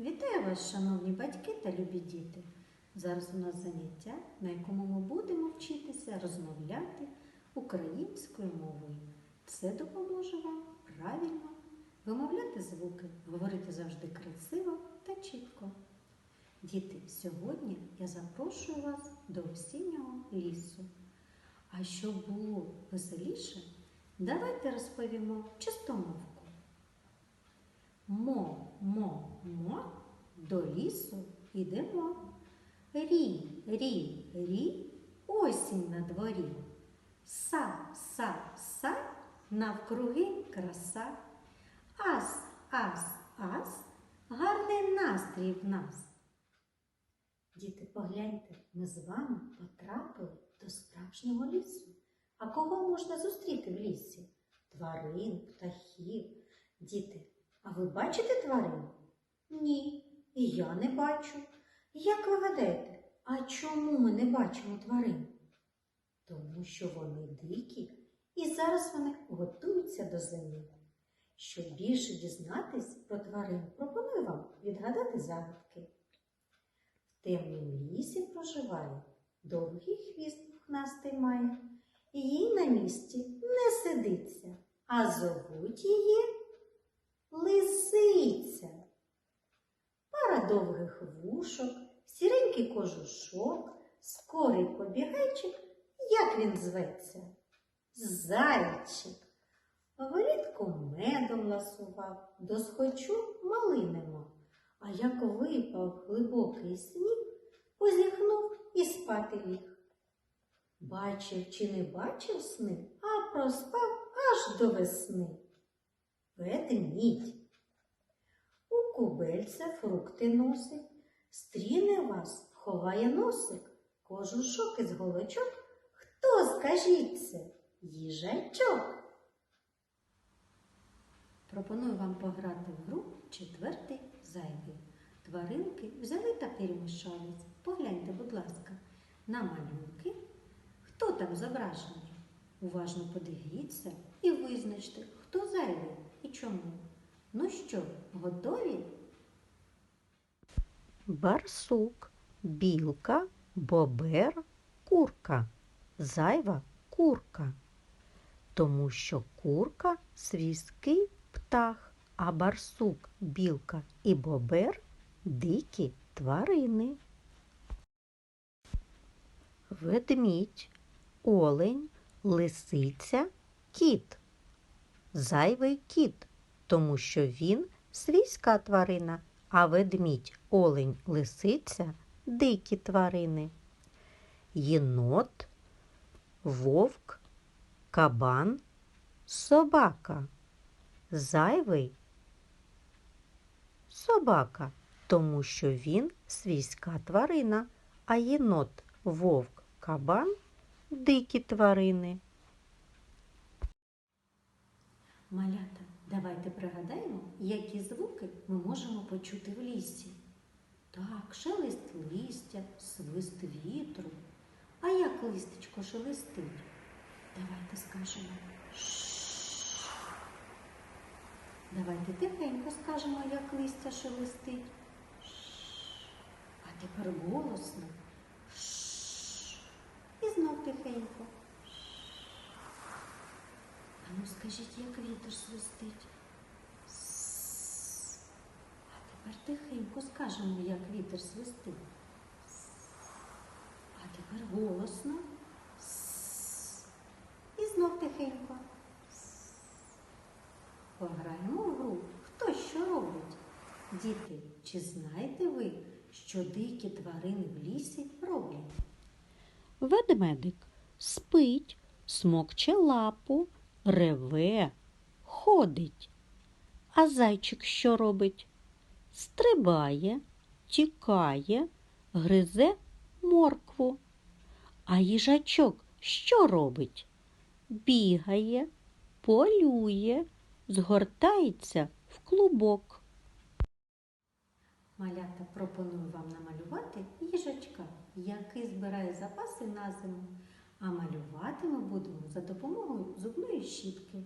Вітаю вас, шановні батьки та любі діти! Зараз у нас заняття, на якому ми будемо вчитися розмовляти українською мовою. Це допоможе вам правильно вимовляти звуки, говорити завжди красиво та чітко. Діти, сьогодні я запрошую вас до осіннього лісу. А щоб було веселіше, давайте розповімо чистомовку. Мо, мо, мо, до лісу йдемо. Рі, рі, рі, осінь на дворі. Са, са, са, навкруги краса. Ас, ас, ас, гарний настрій в нас. Діти, погляньте, ми з вами потрапили до справжнього лісу. А кого можна зустріти в лісі? Тварин, птахів. Діти, а ви бачите тварин? Ні, і я не бачу. Як ви гадаєте, а чому ми не бачимо тварин? Тому що вони дикі і зараз вони готуються до зими. Щоб більше дізнатись про тварин, пропоную вам відгадати загадки. В темнім лісі проживає, довгий хвіст пухнастий має, їй на місці не сидиться, а зовуть її лисиця. Пара довгих вушок, сіренький кожушок, скорий побігайчик, як він зветься? Зайчик. Влітку медом ласував, досхочу малини мав. А як випав глибокий сніг, позіхнув і спати ліг. Бачив чи не бачив сни, а проспав аж до весни. Ведмідь. У кубельце фрукти носить, стріне вас, ховає носик, кожушок із голочок. Хто скажіть це? Їжачок. Пропоную вам пограти в гру четвертий зайвий. Тваринки взяли та перемішались. Погляньте, будь ласка, на малюнки. Хто там зображений? Уважно подивіться і визначте, хто зайвий і чому. Ну що, готові? Барсук, білка, бобер, курка. Зайва курка. Тому що курка свійський птах, а барсук, білка і бобер дикі тварини. Ведмідь, олень, лисиця, кіт. Зайвий кіт, тому що він свійська тварина, а ведмідь, олень, лисиця дикі тварини. Єнот, вовк, кабан, собака. Зайвий собака, тому що він свійська тварина, а єнот, вовк, кабан дикі тварини. Малята, давайте пригадаємо, які звуки ми можемо почути в лісі. Так, шелест листя, свист вітру. А як листечко шелестить? Давайте скажемо. «Шш». Давайте тихенько скажемо, як листя шелестить. А тепер голосно. «Шш». І знов тихенько. Ну скажіть, як вітер свистить. А тепер тихенько скажемо, як вітер свистить. А тепер голосно. І знов тихенько. Пограємо в гру. Хто що робить? Діти, чи знаєте ви, що дикі тварини в лісі роблять? Ведмедик спить, смокче лапу, реве, ходить. А зайчик що робить? Стрибає, тікає, гризе моркву. А їжачок що робить? Бігає, полює, згортається в клубок. Малята пропоную вам намалювати їжачка, який збирає запаси на зиму. А малювати ми будемо за допомогою зубної щітки.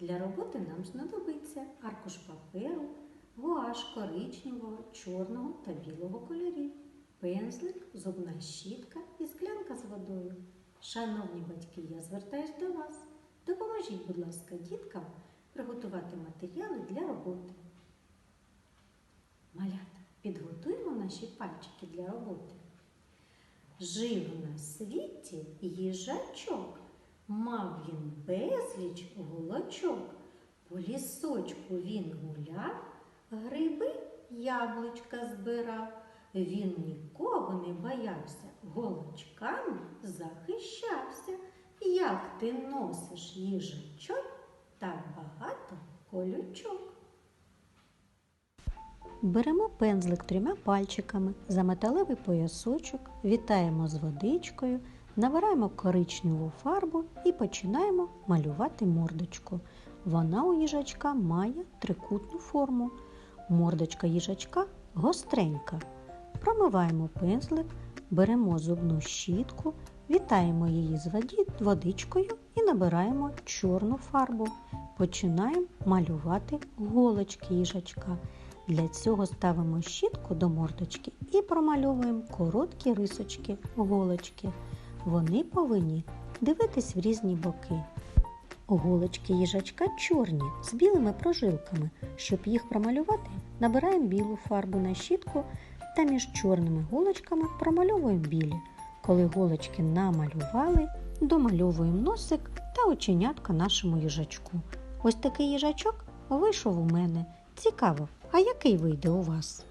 Для роботи нам знадобиться аркуш паперу, гуаш коричневого, чорного та білого кольорів, пензлик, зубна щітка і склянка з водою. Шановні батьки, я звертаюсь до вас. Допоможіть, будь ласка, діткам приготувати матеріали для роботи. Малята, підготуємо наші пальчики для роботи. Жив на світі їжачок, мав він безліч голочок. По лісочку він гуляв, гриби яблучка збирав. Він нікого не боявся, голочками захищався. Як ти носиш їжачок, так багато колючок. Беремо пензлик трьома пальчиками за металевий поясочок, вітаємо з водичкою, набираємо коричневу фарбу і починаємо малювати мордочку. Вона у їжачка має трикутну форму. Мордочка їжачка гостренька. Промиваємо пензлик, беремо зубну щітку, вітаємо її з водичкою і набираємо чорну фарбу. Починаємо малювати голочки їжачка. Для цього ставимо щітку до мордочки і промальовуємо короткі рисочки, голочки. Вони повинні дивитись в різні боки. Голочки їжачка чорні з білими прожилками. Щоб їх промалювати, набираємо білу фарбу на щітку та між чорними голочками промальовуємо білі. Коли голочки намалювали, домальовуємо носик та оченятка нашому їжачку. Ось такий їжачок вийшов у мене. Цікаво, а який вийде у вас?